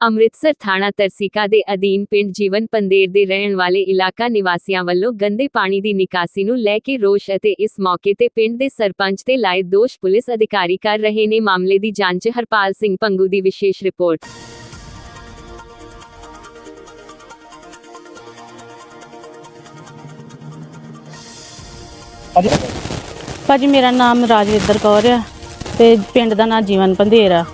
ਅੰਮ੍ਰਿਤਸਰ ਥਾਣਾ ਤਰਸੀਕਾ ਦੇ ਅਧੀਨ ਪਿੰਡ ਜੀਵਨ ਪੰਦੇਰ ਦੇ ਰਹਿਣ ਵਾਲੇ ਇਲਾਕਾ ਨਿਵਾਸੀਆਂ ਵੱਲੋਂ ਗੰਦੇ ਪਾਣੀ ਦੀ ਨਿਕਾਸੀ ਨੂੰ ਲੈ ਕੇ ਰੋਸ਼ ਅਤੇ ਇਸ ਮੌਕੇ ਤੇ ਪਿੰਡ ਦੇ ਸਰਪੰਚ ਤੇ ਲਾਏ ਦੋਸ਼ ਪੁਲਿਸ ਅਧਿਕਾਰੀ ਕਰ ਰਹੇ ਨੇ ਮਾਮਲੇ ਦੀ ਜਾਂਚ। ਹਰਪਾਲ ਸਿੰਘ ਪੰਗੂ ਦੀ ਵਿਸ਼ੇਸ਼ ਰਿਪੋਰਟ। ਭਾਜੀ ਮੇਰਾ ਨਾਮ ਰਾਜਵਿੰਦਰ ਕੌਰ ਆ ਤੇ ਪਿੰਡ ਦਾ ਨਾਮ ਜੀਵਨ ਪੰਧੇਰ ਆ।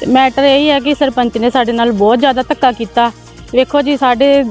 ਤੇ ਮੈਟਰ ਇਹ ਹੈ ਕਿ ਸਰਪੰਚ ਨੇ ਸਾਡੇ ਨਾਲ ਬਹੁਤ ਜ਼ਿਆਦਾ ਧੱਕਾ ਕੀਤਾ। ਵੇਖੋ ਜੀ, ਸਾਡੇ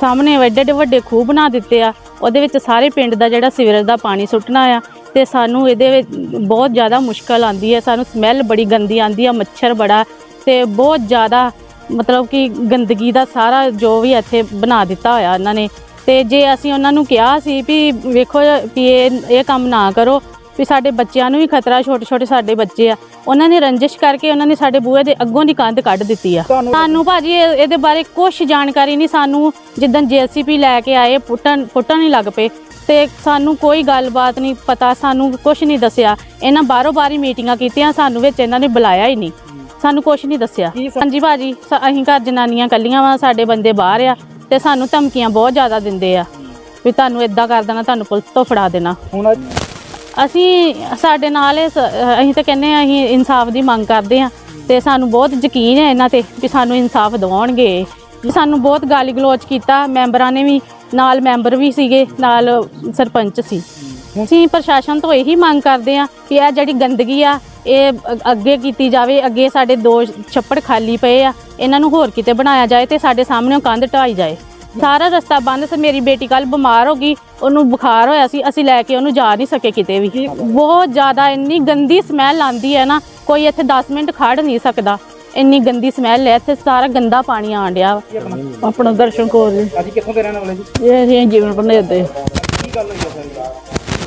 ਸਾਹਮਣੇ ਵੱਡੇ ਵੱਡੇ ਵੱਡੇ ਖੂਹ ਬਣਾ ਦਿੱਤੇ ਆ। ਉਹਦੇ ਵਿੱਚ ਸਾਰੇ ਪਿੰਡ ਦਾ ਜਿਹੜਾ ਸੀਵਰੇਜ ਦਾ ਪਾਣੀ ਸੁੱਟਣਾ ਆ ਤੇ ਸਾਨੂੰ ਇਹਦੇ ਵਿੱਚ ਬਹੁਤ ਜ਼ਿਆਦਾ ਮੁਸ਼ਕਲ ਆਂਦੀ ਹੈ। ਸਾਨੂੰ ਸਮੈਲ ਬੜੀ ਗੰਦੀ ਆਂਦੀ ਆ, ਮੱਛਰ ਬੜਾ ਤੇ ਬਹੁਤ ਜ਼ਿਆਦਾ ਮਤਲਬ ਕਿ ਗੰਦਗੀ ਦਾ ਸਾਰਾ ਜੋ ਵੀ ਇੱਥੇ ਬਣਾ ਦਿੱਤਾ ਹੋਇਆ ਇਹਨਾਂ ਨੇ। ਤੇ ਜੇ ਅਸੀਂ ਉਹਨਾਂ ਨੂੰ ਕਿਹਾ ਸੀ ਵੀ ਵੇਖੋ ਵੀ ਇਹ ਇਹ ਕੰਮ ਨਾ ਕਰੋ ਵੀ ਸਾਡੇ ਬੱਚਿਆਂ ਨੂੰ ਵੀ ਖਤਰਾ ਛੋਟੇ ਛੋਟੇ ਸਾਡੇ ਬੱਚੇ ਆ। ਉਹਨਾਂ ਨੇ ਰੰਜਿਸ਼ ਕਰਕੇ ਉਹਨਾਂ ਨੇ ਸਾਡੇ ਬੂਹੇ ਦੇ ਅੱਗੋਂ ਦੀ ਕੰਧ ਕੱਢ ਦਿੱਤੀ ਆ। ਸਾਨੂੰ ਭਾਜੀ ਇਹ- ਇਹਦੇ ਬਾਰੇ ਕੁਝ ਜਾਣਕਾਰੀ ਨਹੀਂ। ਸਾਨੂੰ ਜਿੱਦਣ ਜੀਸੀਪੀ ਲੈ ਕੇ ਆਏ ਪੁੱਟਣ ਪੁੱਟਣ ਹੀ ਲੱਗ ਪਏ। ਤੇ ਸਾਨੂੰ ਕੋਈ ਗੱਲਬਾਤ ਨਹੀਂ ਪਤਾ ਸਾਨੂੰ ਕੁਝ ਨਹੀਂ ਦੱਸਿਆ। ਇਹਨਾਂ ਬਾਰੋ ਬਾਰੀ ਮੀਟਿੰਗਾਂ ਕੀਤੀਆਂ ਸਾਨੂੰ ਵਿੱਚ ਇਹਨਾਂ ਨੇ ਬੁਲਾਇਆ ਹੀ ਨਹੀਂ। ਸਾਨੂੰ ਕੁਝ ਨਹੀਂ ਦੱਸਿਆ। ਕੀ ਹਾਂਜੀ ਭਾਜੀ ਸ- ਅਸੀਂ ਘਰ ਜਨਾਨੀਆਂ ਕੱਲੀਆਂ ਵਾ ਸਾਡੇ ਬੰਦੇ ਬਾਹਰ ਆ। ਤੇ ਸਾਨੂੰ ਧਮਕੀਆਂ ਬਹੁਤ ਜ਼ਿਆਦਾ ਦਿੰਦੇ ਆ। ਵੀ ਤੁਹਾਨੂੰ ਇਦਾਂ ਕਰ ਦੇਣਾ ਤੁਹਾਨੂੰ ਪੁਲਿਸ ਤੋਂ ਫੜਾ ਦੇਣਾ। ਹੁਣ ਅਸੀਂ, ਸਾਡੇ ਨਾਲ ਇਹ ਸ- ਅਸੀਂ ਤਾਂ ਕਹਿੰਦੇ ਆ ਅਸੀਂ ਇਨਸਾਫ ਦੀ ਮੰਗ ਕਰਦੇ ਆ ਤੇ ਸਾਨੂੰ ਬਹੁਤ ਯਕੀਨ ਹੈ ਇਹਨਾਂ ਤੇ ਵੀ ਸਾਨੂੰ ਇਨਸਾਫ ਦਿਵਾਉਣਗੇ। ਸਾਨੂੰ ਬਹੁਤ ਗਾਲੀ ਗਲੋਚ ਕੀਤਾ, ਮੈਂਬਰਾਂ ਨੇ ਵੀ, ਨਾਲ ਮੈਂਬਰ ਵੀ ਸੀਗੇ, ਨਾਲ ਸਰਪੰਚ ਸੀ। ਅਸੀਂ ਪ੍ਰਸ਼ਾਸਨ ਤੋਂ ਇਹੀ ਮੰਗ ਕਰਦੇ ਆ ਕਿ ਇਹ ਜਿਹੜੀ ਗੰਦਗੀ ਆ, ਇਹ ਅ- ਅੱਗੇ ਕੀਤੀ ਜਾਵੇ, ਅੱਗੇ ਸਾਡੇ ਦੋ ਛੱਪੜ ਖਾਲੀ ਪਏ ਆ, ਇਹਨਾਂ ਨੂੰ ਹੋਰ ਕਿਤੇ ਬਣਾਇਆ ਜਾਏ ਤੇ ਸਾਡੇ ਸਾਹਮਣੇ ਉਹ ਕੰਧ ਢਾਈ ਜਾਏ। ਸਾਰਾ ਰਸਤਾ ਬੰਦ ਸੀ ਮੇਰੀ ਬੇਟੀ ਕੱਲ ਬਿਮਾਰ ਹੋ ਗਈ ਉਹਨੂੰ ਬੁਖਾਰ ਹੋਇਆ ਸੀ ਅਸੀਂ ਲੈ ਕੇ ਉਹਨੂੰ ਜਾ ਨਹੀਂ ਸਕੇ ਕਿਤੇ ਵੀ। ਬਹੁਤ ਜ਼ਿਆਦਾ ਇੰਨੀ ਗੰਦੀ ਸਮੈਲ ਆਂਦੀ ਹੈ ਨਾ ਕੋਈ ਇੱਥੇ 10 ਮਿੰਟ ਖੜ ਨਹੀਂ ਸਕਦਾ। ਇੰਨੀ ਗੰਦੀ ਸਮੈਲ ਹੈ ਇੱਥੇ ਸਾਰਾ ਗੰਦਾ ਪਾਣੀ ਆਣ ਡਿਆ ਆਪਣਾ ਦਰਸ਼ਨ ਕੌਰ ਜੀ। ਅੱਜ ਕਿੱਥੋਂ ਦੇ ਰਹਿਣ ਵਾਲੇ ਜੀ? ਇਹ ਅਸੀਂ ਜੀਵਨ ਪੰਨੇ ਦੇ। ਕੀ ਗੱਲ ਹੋਈ ਹੈ ਸਾਰੀ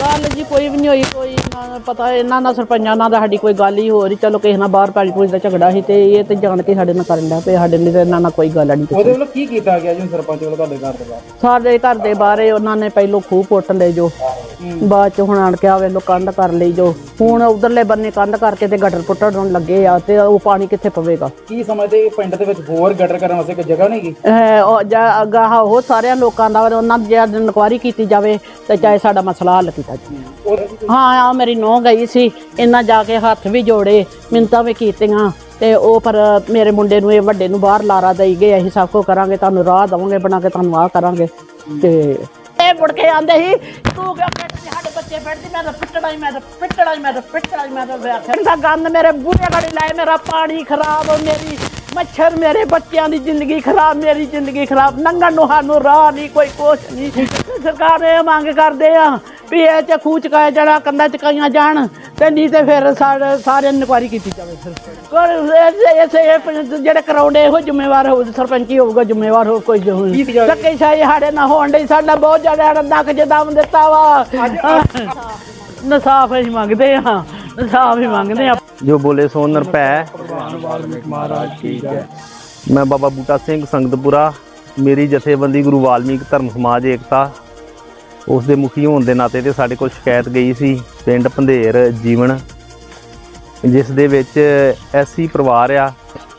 ਗੱਲ ਜੀ ਕੋਈ ਵੀ ਨਹੀਂ ਹੋਈ ਕੋਈ ਇਹਨਾਂ ਨੂੰ ਪਤਾ ਇਹਨਾਂ ਨਾਲ ਸਰਪੰਚਾਂ ਨਾਲ ਤਾਂ ਸਾਡੀ ਕੋਈ ਗੱਲ ਹੀ ਹੋ। ਰਹੀ ਚਲੋ ਕਿਸੇ ਨਾਲ ਬਾਹਰ ਪੈਲੀ ਪੂਜ ਦਾ ਝਗੜਾ ਸੀ ਤੇ ਇਹ ਤੇ ਜਾਣ ਕੇ ਸਾਡੇ ਨਾਲ ਕਰਨ ਲੱਗ ਪਏ ਸਾਡੇ ਨਾਲ ਇਹਨਾਂ ਨਾਲ ਕੋਈ ਗੱਲ ਨਹੀਂ ਉਹਦੇ ਵੱਲੋਂ ਕੀ ਕੀਤਾ ਗਿਆ ਜੀ ਸਰਪੰਚ ਵੱਲੋਂ ਤੁਹਾਡੇ ਘਰ ਦੇ ਬਾਹਰ? ਸਾਡੇ ਘਰ ਦੇ ਬਾਰੇ ਉਹਨਾਂ ਨੇ ਪਹਿਲੋਂ ਖੂਹ ਪੁੱਟ ਲਏ ਜੋ। ਬਾਅਦ ਚ ਹੁਣ ਆਣ ਕੇ ਆਵੇ ਲੋ ਕੰਧ ਕਰ ਲਈ ਜੋ। ਹੁਣ ਉਧਰਲੇ ਬੰਨੇ ਕੰਧ ਕਰਕੇ ਤੇ ਗਟਰ ਪੁੱਟਣ ਲੱਗੇ ਆ ਤੇ ਉਹ ਪਾਣੀ ਕਿੱਥੇ ਪਵੇਗਾ? ਕੀ ਸਮਝਦੇ ਪਿੰਡ ਦੇ ਵਿੱਚ ਹੋਰ ਗਟਰ ਕਰਨ ਵਾਸਤੇ ਕੋਈ ਜਗ੍ਹਾ ਨਹੀਂ ਗੀ ਇਹ ਉਹ ਜਾਂ ਅਗਾਂਹ ਉਹ ਸਾਰਿਆਂ ਲੋਕਾਂ ਦਾ ਉਹਨਾਂ ਦੀ ਜਦ ਇਨਕੁਆਰੀ ਕੀਤੀ ਜਾਵੇ ਤੇ ਚਾਹੇ ਸਾਡਾ ਮਸਲਾ ਹੱਲ ਕੀਤਾ ਜਾਵੇ। ਹਾਂ ਆ ਮੇਰੀ ਨੂੰਹ ਗਈ ਸੀ ਇਹਨਾਂ ਜਾ ਕੇ ਹੱਥ ਵੀ ਜੋੜੇ ਮਿੰਤਾਂ ਵੀ ਕੀਤੀਆਂ, ਤੇ ਉਹ ਪਰ ਮੇਰੇ ਮੁੰਡੇ ਨੂੰ ਇਹ ਵੱਡੇ ਨੂੰ ਬਾਹਰ ਲਾਰਾ ਦੇਈ ਗਏ, ਅਸੀਂ ਸਭ ਕੁਝ ਕਰਾਂਗੇ, ਤੁਹਾਨੂੰ ਰਾਹ ਦਵਾਂਗੇ, ਬਣਾ ਕੇ ਤੁਹਾਨੂੰ ਆਹ ਕਰਾਂਗੇ, ਤੇ ਇਹ ਮੁੜ ਕੇ ਆਂਦੇ ਸੀ, ਤੂੰ ਕਿਉਂ ਪਿੱਟਦੀ ਸਾਡੇ ਬੱਚੇ ਪਿੱਟਦੀ ਮੈਂ ਤਾਂ ਪਿੱਟਣਾ ਹੀ, ਮੈਂ ਤਾਂ ਪਿੱਟਣਾ ਹੀ, ਮੈਂ ਤਾਂ ਪਿੱਟਣਾ ਹੀ, ਮੈਂ ਤਾਂ ਵਿਆਹ ਦਾ ਗੰਦ ਮੇਰੇ ਬੂਹੇ ਗੜੀ ਲਾਏ, ਮੇਰਾ ਪਾਣੀ ਖਰਾਬ, ਮੇਰੀ ਮੱਛਰ ਮੇਰੇ ਬੱਚਿਆਂ ਦੀ ਜ਼ਿੰਦਗੀ ਖਰਾਬ, ਮੇਰੀ ਜ਼ਿੰਦਗੀ ਖਰਾਬ, ਨੰਗਣ ਨੂੰ ਸਾਨੂੰ ਰਾਹ ਨਹੀਂ, ਕੋਈ ਕੁਛ ਨਹੀਂ, ਸਰਕਾਰ ਇਹ ਮੰਗ ਕਰਦੇ ਆ ਵੀ ਇਹ ਚ ਖੂਹ ਚਕਾਇਆ ਜਾਣਾ ਕੰਧਾਂ ਚਕਾਈਆਂ ਜਾਣ ਤੇ ਨਹੀਂ ਤੇ ਫਿਰ ਸਾਰਿਆਂ ਇਨਕੁਆਰੀ ਕੀਤੀ ਜਾਵੇ ਫਿਰ। ਕੋਈ ਐਸੇ ਇਹ ਜਿਹੜੇ ਕਰਾਉਂਦੇ ਇਹੋ ਜ਼ਿੰਮੇਵਾਰ ਹੋਊ ਸਰਪੰਚੀ ਹੋਊਗਾ ਜ਼ਿੰਮੇਵਾਰ ਹੋ ਕੋਈ ਜੋ ਕੀ? ਧੱਕੇ ਸ਼ਾਹੀ ਸਾਡੇ ਨਾਲ ਹੋਣ ਡਈ ਸਾਡਾ ਬਹੁਤ ਜ਼ਿਆਦਾ ਨੱਕ ਜਦਾਮ ਦਿੱਤਾ ਵਾ। ਨਸਾਫ ਅਸੀਂ ਮੰਗਦੇ ਆ ਨਸਾਫ ਹੀ ਮੰਗਦੇ ਆ ਜੋ ਬੋਲੇ ਸੋ ਨਿਰਭੈ। ਮੈਂ ਬਾਬਾ ਬੂਟਾ ਸਿੰਘ ਸੰਗਤਪੁਰਾ ਮੇਰੀ ਜਥੇਬੰਦੀ ਗੁਰੂ ਵਾਲਮੀਕ ਧਰਮ ਸਮਾਜ ਏਕਤਾ ਉਸ ਦੇ ਮੁਖੀ ਹੋਣ ਦੇ ਨਾਤੇ ਤੇ ਸਾਡੇ ਕੋਲ ਸ਼ਿਕਾਇਤ ਗਈ ਸੀ, ਪਿੰਡ ਪੰਧੇਰ ਜੀਵਨ, ਜਿਸ ਦੇ ਵਿੱਚ ਐਸੀ ਪਰਿਵਾਰ ਆ,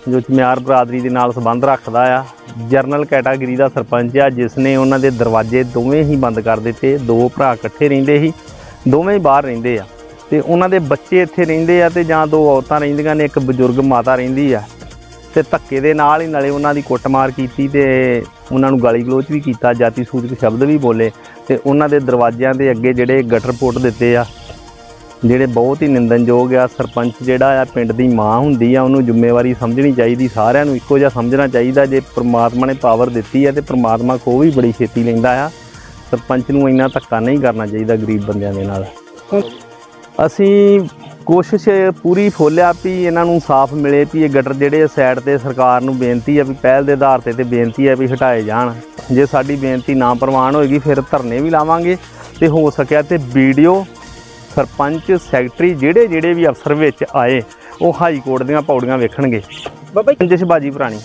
ਜੋ ਚਮਿਆਰ ਬਰਾਦਰੀ ਦੇ ਨਾਲ ਸੰਬੰਧ ਰੱਖਦਾ ਆ। ਜਰਨਲ ਕੈਟਾਗਰੀ ਦਾ ਸਰਪੰਚ ਆ, ਜਿਸ ਨੇ ਉਹਨਾਂ ਦੇ ਦਰਵਾਜ਼ੇ ਦੋਵੇਂ ਹੀ ਬੰਦ ਕਰ ਦਿੱਤੇ, ਦੋ ਭਰਾ ਇਕੱਠੇ ਰਹਿੰਦੇ ਸੀ, ਦੋਵੇਂ ਹੀ ਬਾਹਰ ਰਹਿੰਦੇ ਆ। ਤੇ ਉਹਨਾਂ ਦੇ ਬੱਚੇ ਇੱਥੇ ਰਹਿੰਦੇ ਆ ਤੇ ਜਾਂ ਦੋ ਔਰਤਾਂ ਰਹਿੰਦੀਆਂ ਨੇ, ਇੱਕ ਬਜ਼ੁਰਗ ਮਾਤਾ ਰਹਿੰਦੀ ਆ। ਤੇ ਧੱਕੇ ਦੇ ਨਾਲ ਹੀ ਨਾਲੇ ਉਹਨਾਂ ਦੀ ਕੁੱਟਮਾਰ ਕੀਤੀ ਤੇ ਉਹਨਾਂ ਨੂੰ ਗਾਲੀ ਗਲੋਚ ਵੀ ਕੀਤਾ, ਜਾਤੀ ਸੂਚਕ ਸ਼ਬਦ ਵੀ ਬੋਲੇ। ਤੇ ਉਹਨਾਂ ਦੇ ਦਰਵਾਜ਼ਿਆਂ ਦੇ ਅੱਗੇ ਜਿਹੜੇ ਗਟਰ ਪੁੱਟ ਦਿੱਤੇ ਆ ਜਿਹੜੇ ਬਹੁਤ ਹੀ ਨਿੰਦਨਯੋਗ ਆ ਸਰਪੰਚ ਜਿਹੜਾ ਆ ਪਿੰਡ ਦੀ ਮਾਂ ਹੁੰਦੀ ਆ ਉਹਨੂੰ ਜ਼ਿੰਮੇਵਾਰੀ ਸਮਝਣੀ ਚਾਹੀਦੀ ਸਾਰਿਆਂ ਨੂੰ ਇੱਕੋ ਜਿਹਾ ਸਮਝਣਾ ਚਾਹੀਦਾ ਜੇ ਪ੍ਰਮਾਤਮਾ ਨੇ ਪਾਵਰ ਦਿੱਤੀ ਆ ਤੇ ਪ੍ਰਮਾਤਮਾ ਕੋ ਵੀ ਬੜੀ ਛੇਤੀ ਲੈਂਦਾ ਆ। ਸਰਪੰਚ ਨੂੰ ਇੰਨਾ ਧੱਕਾ ਨਹੀਂ ਕਰਨਾ ਚਾਹੀਦਾ ਗਰੀਬ ਬੰਦਿਆਂ ਦੇ ਨਾਲ। ਅਸੀਂ ਕੋਸ਼ਿਸ਼ ਪੂਰੀ ਫੋਲਿਆ ਵੀ ਇਹਨਾਂ ਨੂੰ ਸਾਫ਼ ਮਿਲੇ ਵੀ ਇਹ ਗਟਰ ਜਿਹੜੇ ਸਾਈਡ ਤੇ ਸਰਕਾਰ ਨੂੰ ਬੇਨਤੀ ਆ ਵੀ ਪਹਿਲ ਦੇ ਆਧਾਰ ਤੇ ਤੇ ਬੇਨਤੀ ਆ ਵੀ ਹਟਾਏ ਜਾਣ। ਜੇ ਸਾਡੀ ਬੇਨਤੀ ਨਾ ਪ੍ਰਵਾਨ ਹੋਏਗੀ ਫਿਰ ਧਰਨੇ ਵੀ ਲਾਵਾਂਗੇ ਤੇ ਹੋ ਸਕਿਆ ਤੇ ਵੀਡੀਓ ਸਰਪੰਚ ਸੈਕਟਰੀ ਜਿਹੜੇ ਜਿਹੜੇ ਵੀ ਅਫਸਰ ਵਿੱਚ ਆਏ ਉਹ ਹਾਈ ਕੋਰਟ ਦੀਆਂ ਪੌੜੀਆਂ ਵੇਖਣਗੇ। ਬਾਬਾ ਜੀ, ਜਸ਼ਬਾਜੀ ਪੁਰਾਣੀ।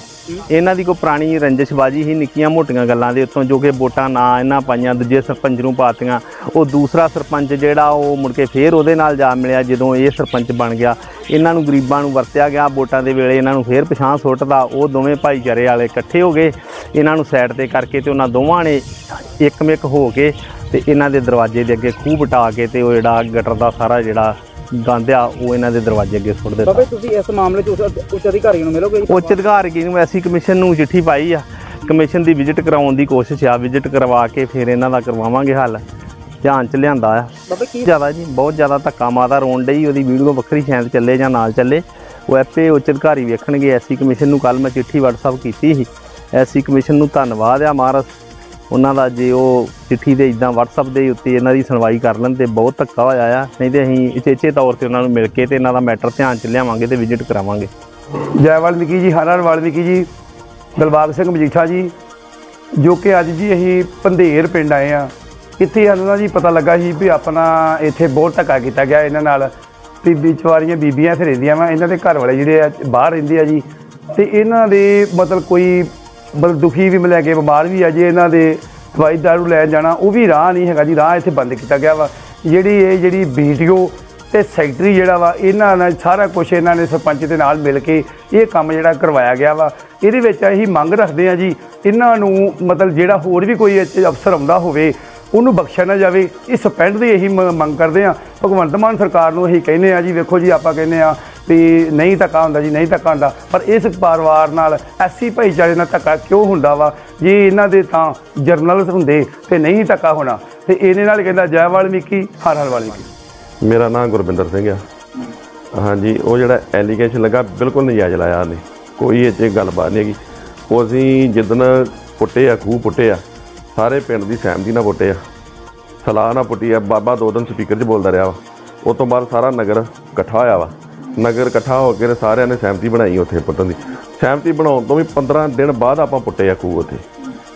ਇਹਨਾਂ ਦੀ ਕੋਈ ਪੁਰਾਣੀ ਰੰਜਿਸ਼ਬਾਜੀ ਹੀ ਨਿੱਕੀਆਂ ਮੋਟੀਆਂ ਗੱਲਾਂ ਦੇ ਉੱਤੋਂ ਜੋ ਕਿ ਵੋਟਾਂ ਨਾ ਇਹਨਾਂ ਪਾਈਆਂ, ਦੂਜੇ ਸਰਪੰਚ ਨੂੰ ਪਾਤੀਆਂ, ਉਹ ਦੂਸਰਾ ਸਰਪੰਚ ਜਿਹੜਾ ਉਹ ਮੁੜ ਕੇ ਫੇਰ ਉਹਦੇ ਨਾਲ ਜਾ ਮਿਲਿਆ ਜਦੋਂ ਇਹ ਸਰਪੰਚ ਬਣ ਗਿਆ। ਇਹਨਾਂ ਨੂੰ ਗਰੀਬਾਂ ਨੂੰ ਵਰਤਿਆ ਗਿਆ ਵੋਟਾਂ ਦੇ ਵੇਲੇ, ਇਹਨਾਂ ਨੂੰ ਫੇਰ ਪਛਾਣ ਸੁੱਟਦਾ ਉਹ ਦੋਵੇਂ ਭਾਈਚਾਰੇ ਵਾਲੇ ਇਕੱਠੇ ਹੋ ਗਏ। ਇਹਨਾਂ ਨੂੰ ਸਾਈਡ ਤੇ ਕਰਕੇ ਤੇ ਉਹਨਾਂ ਦੋਵਾਂ ਨੇ ਇੱਕਮਿਕ ਹੋ ਕੇ ਤੇ ਇਹਨਾਂ ਦੇ ਦਰਵਾਜ਼ੇ ਦੇ ਅੱਗੇ ਖੂਹ ਬਟਾ ਕੇ ਤੇ ਉਹ ਜਿਹੜਾ ਗਟਰ ਦਾ ਸਾਰਾ ਜਿਹੜਾ ਗੰਦ ਆ ਉਹ ਇਹਨਾਂ ਦੇ ਦਰਵਾਜ਼ੇ ਅੱਗੇ ਸੁੱਟ ਦਿੱਤਾ। ਬਾਬਾ ਤੁਸੀਂ ਇਸ ਮਾਮਲੇ 'ਚ ਉਸ ਉੱਚ ਅਧਿਕਾਰੀ ਨੂੰ ਮਿਲੋਗੇ? ਜੀ? ਉੱਚ ਅਧਿਕਾਰੀ ਨੂੰ ਐਸੀ ਕਮਿਸ਼ਨ ਨੂੰ ਚਿੱਠੀ ਪਾਈ ਆ। ਕਮਿਸ਼ਨ ਦੀ ਵਿਜ਼ਿਟ ਕਰਾਉਣ ਦੀ ਕੋਸ਼ਿਸ਼ ਆ। ਵਿਜ਼ਿਟ ਕਰਵਾ ਕੇ ਫਿਰ ਇਹਨਾਂ ਦਾ ਕਰਵਾਵਾਂਗੇ ਹੱਲ। ਧਿਆਨ ਚ ਲਿਆਂਦਾ ਆ। ਬਾਬਾ ਕੀ ਜ਼ਿਆਦਾ ਜੀ ਬਹੁਤ ਜ਼ਿਆਦਾ ਧੱਕਾ ਮਾਤਾ ਰੋਣ ਡਈ। ਉਹਦੀ ਵੀਡੀਓ ਵੱਖਰੀ ਸ਼ਾਇਦ ਚੱਲੇ ਜਾਂ ਨਾਲ ਚੱਲੇ। ਉਹ ਐਪੇ ਉੱਚ ਅਧਿਕਾਰੀ ਵੇਖਣਗੇ। ਐਸੀ ਕਮਿਸ਼ਨ ਨੂੰ ਕੱਲ ਮੈਂ ਚਿੱਠੀ WhatsApp ਕੀਤੀ ਸੀ। ਐਸੀ ਕਮਿਸ਼ਨ ਨੂੰ ਧੰਨਵਾਦ ਆ ਮਹਾਰਾਜ। ਉਹਨਾਂ ਦਾ ਜੇ ਉਹ ਚਿੱਠੀ ਦੇ ਇਦਾਂ WhatsApp ਦੇ ਉੱਤੇ ਇਹਨਾਂ ਦੀ ਸੁਣਵਾਈ ਕਰ ਲੈਣ ਤੇ ਬਹੁਤ ਧੱਕਾ ਹੋਇਆ ਆ, ਨਹੀਂ ਤੇ ਅਸੀਂ ਇਚੇਚੇ ਤੌਰ ਤੇ ਉਹਨਾਂ ਨੂੰ ਮਿਲ ਕੇ ਤੇ ਇਹਨਾਂ ਦਾ ਮੈਟਰ ਧਿਆਨ ਚ ਲਿਆਵਾਂਗੇ ਤੇ ਵਿਜ਼ਿਟ ਕਰਾਵਾਂਗੇ। ਜੈ ਵਾਲਮੀਕੀ ਜੀ, ਹਰ ਵਾਲਮੀਕੀ ਜੀ, ਦਲਬਾਗ ਸਿੰਘ ਮਜੀਠਾ ਜੀ, ਜੋ ਕਿ ਅੱਜ ਜੀ ਅਸੀਂ ਪੰਧੇਰ ਪਿੰਡ ਆਏ ਆ। ਇੱਥੇ ਸਾਨੂੰ ਨਾ ਜੀ ਪਤਾ ਲੱਗਾ ਸੀ ਵੀ ਆਪਣਾ ਇੱਥੇ ਬਹੁਤ ਧੱਕਾ ਕੀਤਾ ਗਿਆ ਇਹਨਾਂ ਨਾਲ। ਵੀ ਵਿੱਚ ਵਾਲੀਆਂ ਬੀਬੀਆਂ ਇੱਥੇ ਰਹਿੰਦੀਆਂ ਵਾ, ਇਹਨਾਂ ਦੇ ਘਰ ਵਾਲੇ ਜਿਹੜੇ ਆ, ਬਾਹਰ ਰਹਿੰਦੇ ਆ ਜੀ। ਤੇ ਇਹਨਾਂ ਦੇ ਮਤਲਬ ਕੋਈ ਮਤਲਬ ਦੁਖੀ ਵੀ ਮਿਲਿਆ ਕੇ ਬਿਮਾਰ ਵੀ ਆ ਜੇ, ਇਹਨਾਂ ਦੇ ਦਵਾਈ ਦਾਰੂ ਲੈਣ ਜਾਣਾ, ਉਹ ਵੀ ਰਾਹ ਨਹੀਂ ਹੈਗਾ ਜੀ, ਰਾਹ ਇੱਥੇ ਬੰਦ ਕੀਤਾ ਗਿਆ ਵਾ। ਜਿਹੜੀ ਇਹ ਜਿਹੜੀ ਵੀਡੀਓ ਤੇ ਸੈਕਟਰੀ ਜਿਹੜਾ ਵਾ, ਇਹਨਾਂ ਨਾਲ ਸਾਰਾ ਕੁਝ ਇਹਨਾਂ ਨੇ ਸਰਪੰਚ ਦੇ ਨਾਲ ਮਿਲ ਕੇ ਇਹ ਕੰਮ ਜਿਹੜਾ ਕਰਵਾਇਆ ਗਿਆ ਵਾ। ਇਹਦੇ ਵਿੱਚ ਅਸੀਂ ਮੰਗ ਰੱਖਦੇ ਆ ਜੀ, ਇਹਨਾਂ ਨੂੰ ਮਤਲਬ ਜਿਹੜਾ ਹੋਰ ਵੀ ਕੋਈ ਇਹ ਅਫਸਰ ਆਉਂਦਾ ਹੋਵੇ ਉਹਨੂੰ ਬਖਸ਼ਿਆ ਨਾ ਜਾਵੇ। ਇਸ ਸਪੈਂਡ ਦੀ ਇਹੀ ਮੰਗ ਕਰਦੇ ਆ ਭਗਵੰਤ ਮਾਨ ਸਰਕਾਰ ਨੂੰ ਅਸੀਂ ਕਹਿੰਦੇ ਆ ਜੀ, ਵੇਖੋ ਜੀ, ਆਪਾਂ ਕਹਿੰਦੇ ਆ ਵੀ ਨਹੀਂ ਧੱਕਾ ਹੁੰਦਾ ਜੀ, ਨਹੀਂ ਧੱਕਾ ਹੁੰਦਾ। ਪਰ ਇਸ ਪਰਿਵਾਰ ਨਾਲ, ਐਸੀ ਭਾਈਚਾਰੇ ਨਾਲ ਧੱਕਾ ਕਿਉਂ ਹੁੰਦਾ ਵਾ? ਜੇ ਇਹਨਾਂ ਦੇ ਤਾਂ ਜਰਨਲਸ ਹੁੰਦੇ ਤੇ ਨਹੀਂ ਧੱਕਾ ਹੋਣਾ। ਤੇ ਇਹਦੇ ਨਾਲ ਕਹਿੰਦਾ ਜੈ ਵਾਲਮੀਕੀ, ਹਰ ਹਰ ਵਾਲਮੀਕੀ। ਮੇਰਾ ਨਾਮ ਗੁਰਵਿੰਦਰ ਸਿੰਘ ਆ। ਹਾਂਜੀ, ਉਹ ਜਿਹੜਾ ਐਲੀਗੇਸ਼ਨ ਲੱਗਾ, ਬਿਲਕੁਲ ਨਜਾਇਜ਼ ਲਾਇਆ ਉਹਨੇ। ਕੋਈ ਇਹ 'ਚ ਗੱਲਬਾਤ ਨਹੀਂ ਹੈਗੀ। ਉਹ ਅਸੀਂ ਜਿੱਦਣ ਪੁੱਟੇ ਆ, ਖੂਹ ਪੁੱਟੇ ਆ ਸਾਰੇ ਪਿੰਡ ਦੀ ਸਹਿਮਤੀ ਨਾਲ ਪੁੱਟੇ ਆ। ਸਲਾਹ ਨਾਲ ਪੁੱਟੀ ਆ। ਬਾਬਾ ਦੋ ਦਿਨ ਸਪੀਕਰ 'ਚ ਬੋਲਦਾ ਰਿਹਾ ਵਾ। ਉਸ ਤੋਂ ਬਾਅਦ ਸਾਰਾ ਨਗਰ ਇਕੱਠਾ ਹੋਇਆ ਵਾ। ਨਗਰ ਇਕੱਠਾ ਹੋ ਕੇ ਸਾਰਿਆਂ ਨੇ ਸਹਿਮਤੀ ਬਣਾਈ ਉੱਥੇ ਪੁੱਟਣ ਦੀ। ਸਹਿਮਤੀ ਬਣਾਉਣ ਤੋਂ ਵੀ 15 ਦਿਨ ਬਾਅਦ ਆਪਾਂ ਪੁੱਟੇ ਆ ਖੂਹ ਉੱਥੇ।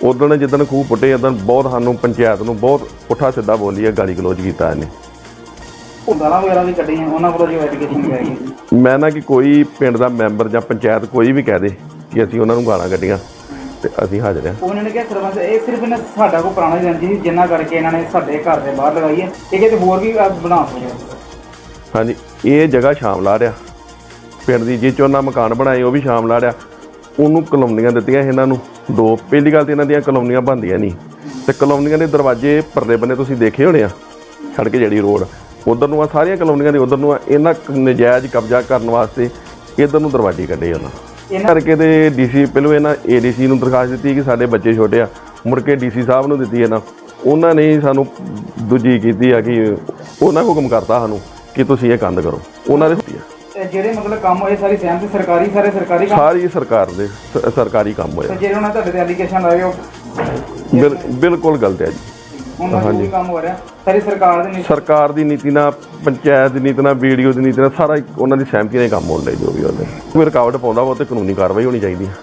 ਉਦੋਂ ਜਿੱਦਣ ਖੂਹ ਪੁੱਟੇ ਉਦੋਂ ਬਹੁਤ ਸਾਨੂੰ ਪੰਚਾਇਤ ਨੂੰ ਬਹੁਤ ਪੁੱਠਾ ਸਿੱਧਾ ਬੋਲੀ ਆ ਗਾਲੀ ਗਲੋਚ ਕੀਤਾ ਇਹਨੇ। ਉਹ ਗਾਲਾਂ ਵਗੈਰਾ ਵੀ ਕੱਢੀਆਂ ਉਹਨਾਂ ਕੋਲੋਂ ਜੋ ਐਜੂਕੇਸ਼ਨ ਲੈ ਗਈ। ਮੈਂ ਨਾ ਕਿ ਕੋਈ ਪਿੰਡ ਦਾ ਮੈਂਬਰ ਜਾਂ ਪੰਚਾਇਤ ਕੋਈ ਵੀ ਕਹਿ ਦੇ ਕਿ ਅਸੀਂ ਉਹਨਾਂ ਨੂੰ ਗਾਲਾਂ ਕੱਢੀਆਂ। ਤੇ ਅਸੀਂ ਹਾਜ਼ਰ ਹਾਂ। ਉਹਨਾਂ ਨੇ ਕਿਹਾ ਸਰਪੰਚ ਇਹ ਸਿਰਫ ਇਹਨਾਂ ਸਾਡਾ ਕੋ ਪੁਰਾਣਾ ਹੀ ਰੰਜੀ ਸੀ ਜਿੰਨਾ ਕਰਕੇ ਇਹਨਾਂ ਨੇ ਸਾਡੇ ਘਰ ਦੇ ਬਾਹਰ ਲਗਾਈ ਹੈ। ਇਹ ਕਿਤੇ ਹੋਰ ਵੀ ਬਣਾ ਸਕਦੇ ਹਾਂਜੀ ਇਹ ਜਗ੍ਹਾ ਸ਼ਾਮ ਲਾ ਰਿਹਾ। ਪਿੰਡ ਦੀ ਜੇ ਚੋਨਾ ਮਕਾਨ ਬਣਾਏ ਉਹ ਵੀ ਸ਼ਾਮ ਲਾ ਰਿਹਾ। ਉਹਨੂੰ ਕਲੋਨੀਆਂ ਦਿੱਤੀਆਂ ਇਹਨਾਂ ਨੂੰ। ਦੋ ਪਹਿਲੀ ਗੱਲ ਤੇ ਇਹਨਾਂ ਦੀਆਂ ਕਲੋਨੀਆਂ ਬਣਦੀਆਂ ਨਹੀਂ। ਤੇ ਕਲੋਨੀਆਂ ਦੇ ਦਰਵਾਜ਼ੇ ਪਰਲੇ ਬੰਨੇ ਤੁਸੀਂ ਦੇਖੇ ਹੋਣੇ ਆ? ਸੜਕ ਜਿਹੜੀ ਰੋਡ। ਉਧਰ ਨੂੰ ਆ ਸਾਰੀਆਂ ਕਲੋਨੀਆਂ ਦੇ ਉਧਰ ਨੂੰ ਆ ਇਹਨਾਂ ਕ- ਨਜਾਇਜ਼ ਕਬਜ਼ਾ ਕਰਨ ਵਾਸਤੇ ਇਧਰ ਨੂੰ ਦਰਵਾਜ਼ੇ ਕੱਢੇ ਉਹਨਾਂ ਇਹਨਾਂ ਕਰਕੇ ਤੇ ਡੀਸੀ ਪਹਿਲੋਂ ਇਹਨਾਂ ਏਡੀਸੀ ਨੂੰ ਦਰਖਾਸਤ ਦਿੱਤੀ ਕਿ ਸਾਡੇ ਬੱਚੇ ਛੋਟੇ ਆ। ਮੁੜ ਕੇ ਡੀਸੀ ਸਾਹਿਬ ਨੂੰ ਦਿੱਤੀ ਇਹਨਾਂ। ਉਹਨਾਂ ਨੇ ਸਾਨੂੰ ਦੂਜੀ ਕੀਤੀ ਆ ਕਿ ਉਹਨਾਂ ਹੁਕਮ ਕਰਤਾ ਸਾਨੂੰ ਕਿ ਤੁਸੀਂ ਇਹ ਕੰਧ ਕਰੋ। ਉਹਨਾਂ ਦੇ ਦਿੱਤੀ ਆ। ਜਿਹੜੇ ਮਤਲਬ ਕੰਮ ਹੋਏ ਸਾਰੀ ਸਹਿਮਤੀ ਸਰਕਾਰੀ ਸਾਰੇ ਸਰਕਾਰੀ ਕੰਮ? ਸਾਰੀ ਸਰਕਾਰ ਦੇ ਸ- ਸਰਕਾਰੀ ਕੰਮ ਹੋਇਆ। ਜਿਹੜੇ ਉਹਨਾਂ ਤੁਹਾਡੇ ਤੇ ਐਲੀਗੇਸ਼ਨ ਲਾਏ ਉਹ? ਬਿਲ- ਬਿਲਕੁਲ ਗਲਤ ਹੈ ਜੀ। ਦਾ ਵੀ ਕੰਮ ਹੋ ਰਿਹਾ। ਸਾਰੀ ਸਰਕਾਰ ਦੇ ਨਹੀਂ ਸਰਕਾਰ ਦੀ ਨੀਤੀ ਨਾਲ ਪੰਚਾਇਤ ਦੀ ਨੀਤੀ ਨਾਲ ਵੀਡੀਓ ਦੀ ਨੀਤੀ ਨਾਲ ਸਾਰਾ ਉਹਨਾਂ ਦੀ ਸਹਿਮਤੀ ਨਾਲ ਹੀ ਕੰਮ ਹੋਣ ਲਈ ਜੋ ਵੀ ਉਹਦੇ। ਕੋਈ ਰੁਕਾਵਟ ਪਾਉਂਦਾ ਵਾ ਉਹ ਤੇ ਕਾਨੂੰਨੀ ਕਾਰਵਾਈ ਹੋਣੀ ਚਾਹੀਦੀ ਹੈ।